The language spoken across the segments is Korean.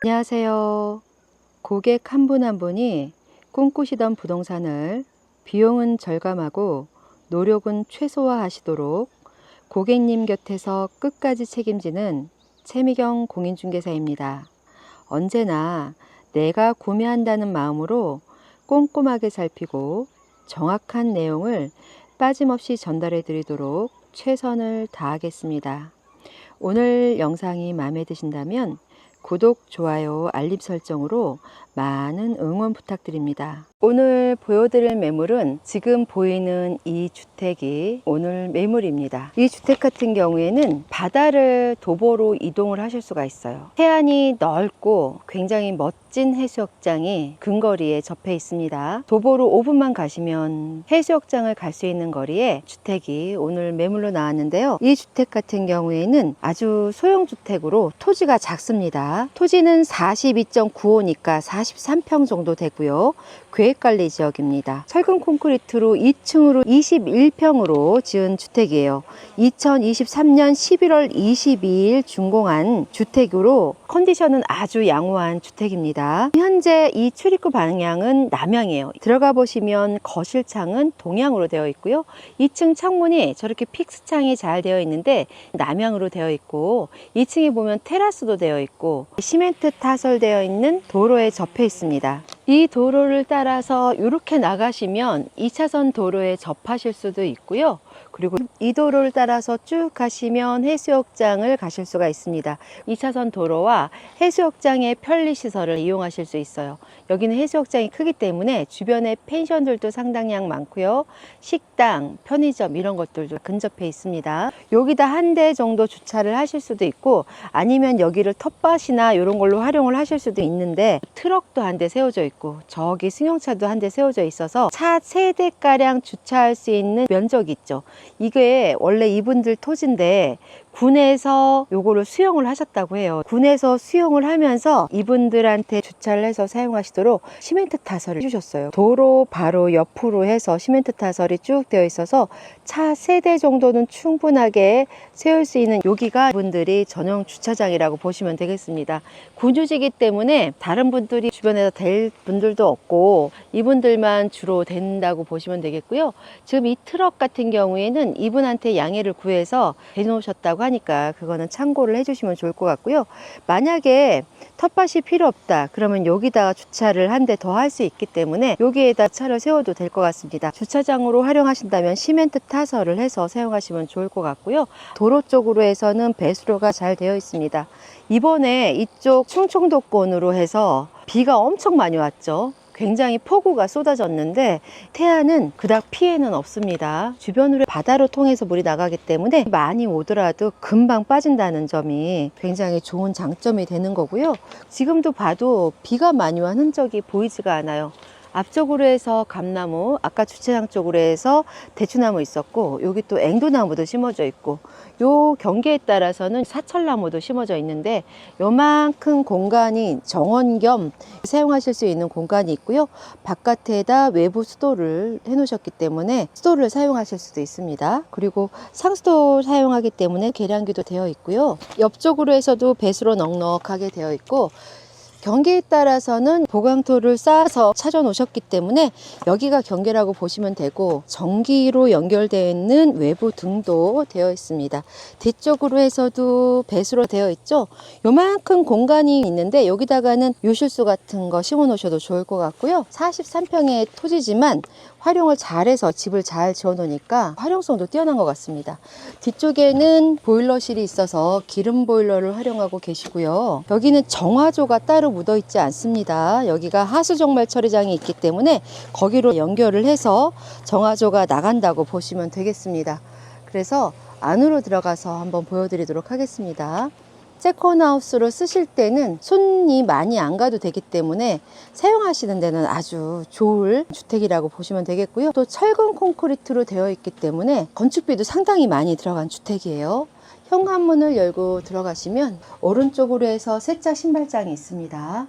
안녕하세요. 고객 한분한 분이 꿈꾸시던 부동산을 비용은 절감하고 노력은 최소화하시도록 고객님 곁에서 끝까지 책임지는 최미경 공인중개사입니다. 언제나 내가 구매한다는 마음으로 꼼꼼하게 살피고 정확한 내용을 빠짐없이 전달해 드리도록 최선을 다하겠습니다. 오늘 영상이 마음에 드신다면 구독, 좋아요, 알림 설정으로 많은 응원 부탁드립니다. 오늘 보여드릴 매물은 지금 보이는 이 주택이 오늘 매물입니다. 이 주택 같은 경우에는 바다를 도보로 이동을 하실 수가 있어요. 해안이 넓고 굉장히 멋진 해수욕장이 근거리에 접해 있습니다. 도보로 5분만 가시면 해수욕장을 갈 수 있는 거리에 주택이 오늘 매물로 나왔는데요. 이 주택 같은 경우에는 아주 소형 주택으로 토지가 작습니다. 토지는 42.95니까 43평 정도 되고요. 계획관리 지역입니다. 철근 콘크리트로 2층으로 21평으로 지은 주택이에요. 2023년 11월 22일 준공한 주택으로 컨디션은 아주 양호한 주택입니다. 현재 이 출입구 방향은 남향이에요. 들어가 보시면 거실 창은 동향으로 되어 있고요. 2층 창문이 저렇게 픽스 창이 잘 되어 있는데 남향으로 되어 있고 2층에 보면 테라스도 되어 있고 시멘트 타설되어 있는 도로에 접해 있습니다. 이 도로를 따라서 이렇게 나가시면 2차선 도로에 접하실 수도 있고요. 그리고 이 도로를 따라서 쭉 가시면 해수욕장을 가실 수가 있습니다. 2차선 도로와 해수욕장의 편리시설을 이용하실 수 있어요. 여기는 해수욕장이 크기 때문에 주변에 펜션들도 상당량 많고요. 식당, 편의점 이런 것들도 근접해 있습니다. 여기다 한 대 정도 주차를 하실 수도 있고 아니면 여기를 텃밭이나 이런 걸로 활용을 하실 수도 있는데 트럭도 한 대 세워져 있고 저기 승용차도 한 대 세워져 있어서 차 세 대가량 주차할 수 있는 면적이 있죠. 이게 원래 이분들 토지인데 군에서 요거를 수용을 하셨다고 해요. 군에서 수용을 하면서 이분들한테 주차를 해서 사용하시도록 시멘트 타설을 해주셨어요. 도로 바로 옆으로 해서 시멘트 타설이 쭉 되어 있어서 차 세 대 정도는 충분하게 세울 수 있는 여기가 이분들이 전용 주차장이라고 보시면 되겠습니다. 군유지기 때문에 다른 분들이 주변에서 될 분들도 없고 이분들만 주로 된다고 보시면 되겠고요. 지금 이 트럭 같은 경우에는 이분한테 양해를 구해서 대놓으셨다고 하니까 그거는 참고를 해주시면 좋을 것 같고요. 만약에 텃밭이 필요 없다 그러면 여기다가 주차를 한 대 더 할 수 있기 때문에 여기에다 차를 세워도 될 것 같습니다. 주차장으로 활용하신다면 시멘트 타설을 해서 사용하시면 좋을 것 같고요. 도로 쪽으로 해서는 배수로가 잘 되어 있습니다. 이번에 이쪽 충청도권으로 해서 비가 엄청 많이 왔죠. 굉장히 폭우가 쏟아졌는데 태안은 그닥 피해는 없습니다. 주변으로 바다로 통해서 물이 나가기 때문에 많이 오더라도 금방 빠진다는 점이 굉장히 좋은 장점이 되는 거고요. 지금도 봐도 비가 많이 완 흔적이 보이지가 않아요. 앞쪽으로 해서 감나무, 아까 주차장 쪽으로 해서 대추나무 있었고 여기 또 앵두나무도 심어져 있고 요 경계에 따라서는 사철나무도 심어져 있는데 요만큼 공간이 정원 겸 사용하실 수 있는 공간이 있고요. 바깥에다 외부 수도를 해 놓으셨기 때문에 수도를 사용하실 수도 있습니다. 그리고 상수도 사용하기 때문에 계량기도 되어 있고요. 옆쪽으로 해서도 배수로 넉넉하게 되어 있고 경계에 따라서는 보강토를 쌓아서 찾아 놓으셨기 때문에 여기가 경계라고 보시면 되고 전기로 연결되어 있는 외부 등도 되어 있습니다. 뒤쪽으로 해서도 배수로 되어 있죠. 요만큼 공간이 있는데 여기다가는 요실수 같은 거 심어 놓으셔도 좋을 것 같고요. 43평의 토지지만 활용을 잘해서 집을 잘 지어 놓으니까 활용성도 뛰어난 것 같습니다. 뒤쪽에는 보일러실이 있어서 기름 보일러를 활용하고 계시고요. 여기는 정화조가 따로 묻어 있지 않습니다. 여기가 하수정말 처리장이 있기 때문에 거기로 연결을 해서 정화조가 나간다고 보시면 되겠습니다. 그래서 안으로 들어가서 한번 보여드리도록 하겠습니다. 세컨하우스로 쓰실 때는 손이 많이 안 가도 되기 때문에 사용하시는 데는 아주 좋을 주택이라고 보시면 되겠고요. 또 철근 콘크리트로 되어 있기 때문에 건축비도 상당히 많이 들어간 주택이에요. 현관문을 열고 들어가시면 오른쪽으로 해서 세차 신발장이 있습니다.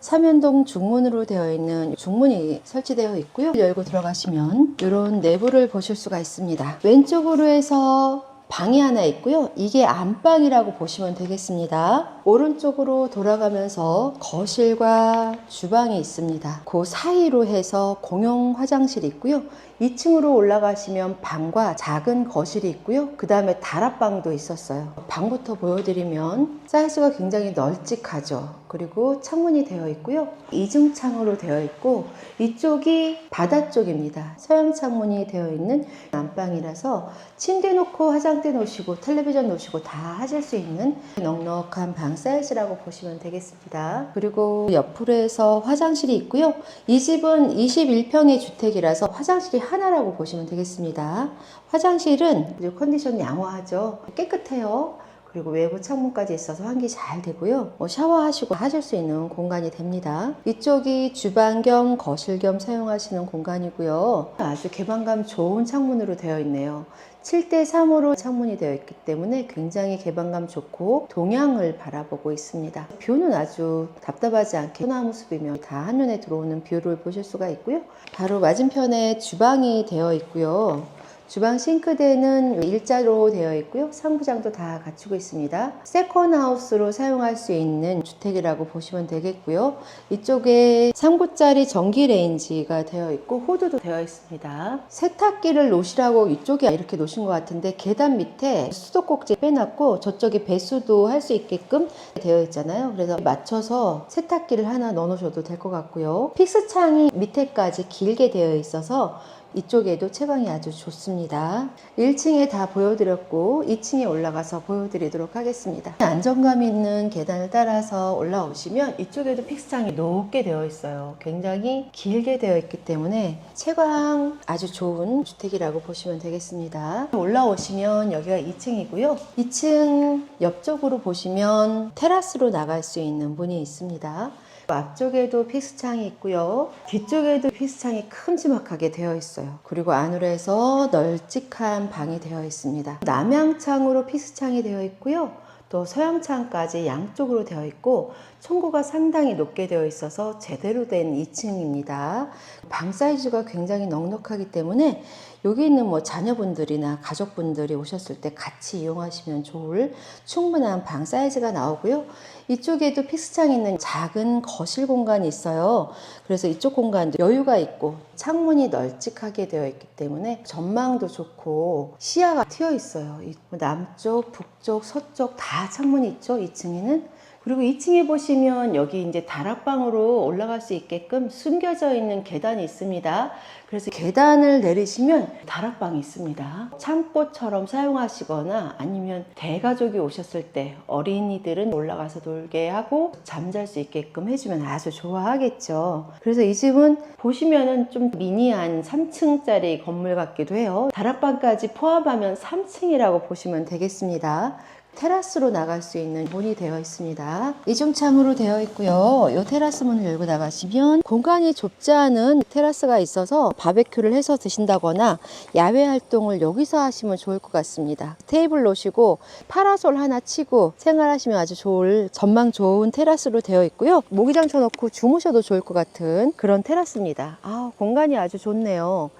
삼연동 중문으로 되어 있는 중문이 설치되어 있고요. 열고 들어가시면 이런 내부를 보실 수가 있습니다. 왼쪽으로 해서 방이 하나 있고요. 이게 안방이라고 보시면 되겠습니다. 오른쪽으로 돌아가면서 거실과 주방이 있습니다. 그 사이로 해서 공용 화장실이 있고요. 2층으로 올라가시면 방과 작은 거실이 있고요. 그 다음에 다락방도 있었어요. 방부터 보여드리면 사이즈가 굉장히 널찍하죠. 그리고 창문이 되어 있고요. 이중창으로 되어 있고 이쪽이 바다 쪽입니다. 서양 창문이 되어 있는 안방이라서 침대 놓고 화장대 놓으시고 텔레비전 놓으시고 다 하실 수 있는 넉넉한 방 사이즈라고 보시면 되겠습니다. 그리고 옆으로 해서 화장실이 있고요. 이 집은 21평의 주택이라서 화장실이 하나라고 보시면 되겠습니다. 화장실은 컨디션 양호하죠. 깨끗해요. 그리고 외부 창문까지 있어서 환기 잘 되고요. 뭐 샤워하시고 하실 수 있는 공간이 됩니다. 이쪽이 주방 겸 거실 겸 사용하시는 공간이고요. 아주 개방감 좋은 창문으로 되어 있네요. 7대 3으로 창문이 되어 있기 때문에 굉장히 개방감 좋고 동향을 바라보고 있습니다. 뷰는 아주 답답하지 않게 소나무 숲이며 다 한눈에 들어오는 뷰를 보실 수가 있고요. 바로 맞은편에 주방이 되어 있고요. 주방 싱크대는 일자로 되어 있고요. 상부장도 다 갖추고 있습니다. 세컨하우스로 사용할 수 있는 주택이라고 보시면 되겠고요. 이쪽에 3구짜리 전기 레인지가 되어 있고 호두도 되어 있습니다. 세탁기를 놓으시라고 이쪽에 이렇게 놓으신 것 같은데 계단 밑에 수도꼭지 빼놨고 저쪽에 배수도 할 수 있게끔 되어 있잖아요. 그래서 맞춰서 세탁기를 하나 넣어 놓으셔도 될 것 같고요. 픽스 창이 밑에까지 길게 되어 있어서 이쪽에도 채광이 아주 좋습니다. 1층에 다 보여드렸고 2층에 올라가서 보여드리도록 하겠습니다. 안정감 있는 계단을 따라서 올라오시면 이쪽에도 픽스창이 높게 되어 있어요. 굉장히 길게 되어 있기 때문에 채광 아주 좋은 주택이라고 보시면 되겠습니다. 올라오시면 여기가 2층이고요. 2층 옆쪽으로 보시면 테라스로 나갈 수 있는 문이 있습니다. 앞쪽에도 피스창이 있고요. 뒤쪽에도 피스창이 큼지막하게 되어 있어요. 그리고 안으로 해서 널찍한 방이 되어 있습니다. 남향창으로 피스창이 되어 있고요. 또 서양창까지 양쪽으로 되어 있고 청구가 상당히 높게 되어 있어서 제대로 된 2층입니다. 방 사이즈가 굉장히 넉넉하기 때문에 여기 있는 뭐 자녀분들이나 가족분들이 오셨을 때 같이 이용하시면 좋을 충분한 방 사이즈가 나오고요. 이쪽에도 피스창 있는 작은 거실 공간이 있어요. 그래서 이쪽 공간도 여유가 있고 창문이 널찍하게 되어 있기 때문에 전망도 좋고 시야가 트여 있어요. 이 남쪽, 북쪽, 서쪽 다 창문이 있죠. 2층에는. 그리고 2층에 보시면 여기 이제 다락방으로 올라갈 수 있게끔 숨겨져 있는 계단이 있습니다. 그래서 계단을 내리시면 다락방이 있습니다. 창고처럼 사용하시거나 아니면 대가족이 오셨을 때 어린이들은 올라가서 놀게 하고 잠잘 수 있게끔 해주면 아주 좋아하겠죠. 그래서 이 집은 보시면은 좀 미니한 3층짜리 건물 같기도 해요. 다락방까지 포함하면 3층이라고 보시면 되겠습니다. 테라스로 나갈 수 있는 문이 되어 있습니다. 이중창으로 되어 있고요. 이 테라스 문을 열고 나가시면 공간이 좁지 않은 테라스가 있어서 바베큐를 해서 드신다거나 야외 활동을 여기서 하시면 좋을 것 같습니다. 테이블 놓으시고 파라솔 하나 치고 생활하시면 아주 좋을 전망 좋은 테라스로 되어 있고요. 모기장 쳐놓고 주무셔도 좋을 것 같은 그런 테라스입니다. 아, 공간이 아주 좋네요.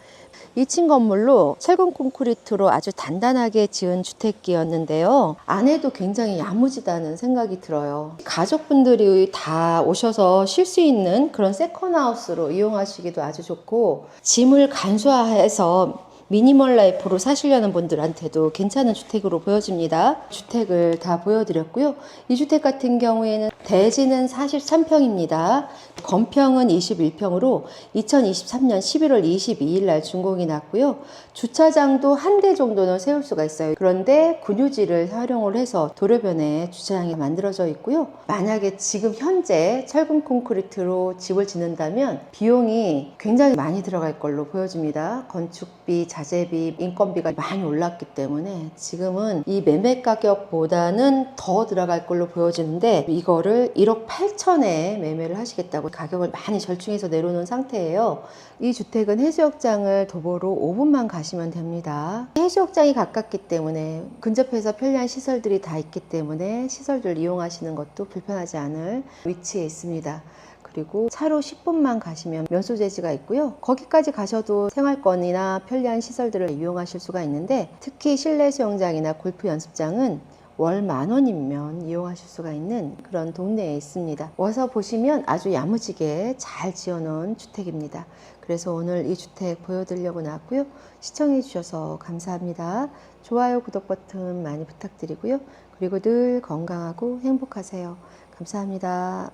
2층 건물로 철근 콘크리트로 아주 단단하게 지은 주택이었는데요. 안에도 굉장히 야무지다는 생각이 들어요. 가족분들이 다 오셔서 쉴 수 있는 그런 세컨하우스로 이용하시기도 아주 좋고 짐을 간소화해서 미니멀 라이프로 사시려는 분들한테도 괜찮은 주택으로 보여집니다. 주택을 다 보여드렸고요. 이 주택 같은 경우에는 대지는 43평입니다. 건평은 21평으로 2023년 11월 22일 날 준공이 났고요. 주차장도 한 대 정도는 세울 수가 있어요. 그런데 군유지를 활용을 해서 도로변에 주차장이 만들어져 있고요. 만약에 지금 현재 철근 콘크리트로 집을 짓는다면 비용이 굉장히 많이 들어갈 걸로 보여집니다. 건축비, 자재비, 인건비가 많이 올랐기 때문에 지금은 이 매매 가격보다는 더 들어갈 걸로 보여지는데 이거를 1억 8천에 매매를 하시겠다고 가격을 많이 절충해서 내려놓은 상태예요. 이 주택은 해수욕장을 도보로 5분만 가시면 됩니다. 해수욕장이 가깝기 때문에 근접해서 편리한 시설들이 다 있기 때문에 시설들 이용하시는 것도 불편하지 않을 위치에 있습니다. 그리고 차로 10분만 가시면 면소재지가 있고요. 거기까지 가셔도 생활권이나 편리한 시설들을 이용하실 수가 있는데 특히 실내 수영장이나 골프 연습장은 월 만 원이면 이용하실 수가 있는 그런 동네에 있습니다. 와서 보시면 아주 야무지게 잘 지어놓은 주택입니다. 그래서 오늘 이 주택 보여드리려고 나왔고요. 시청해 주셔서 감사합니다. 좋아요, 구독 버튼 많이 부탁드리고요. 그리고 늘 건강하고 행복하세요. 감사합니다.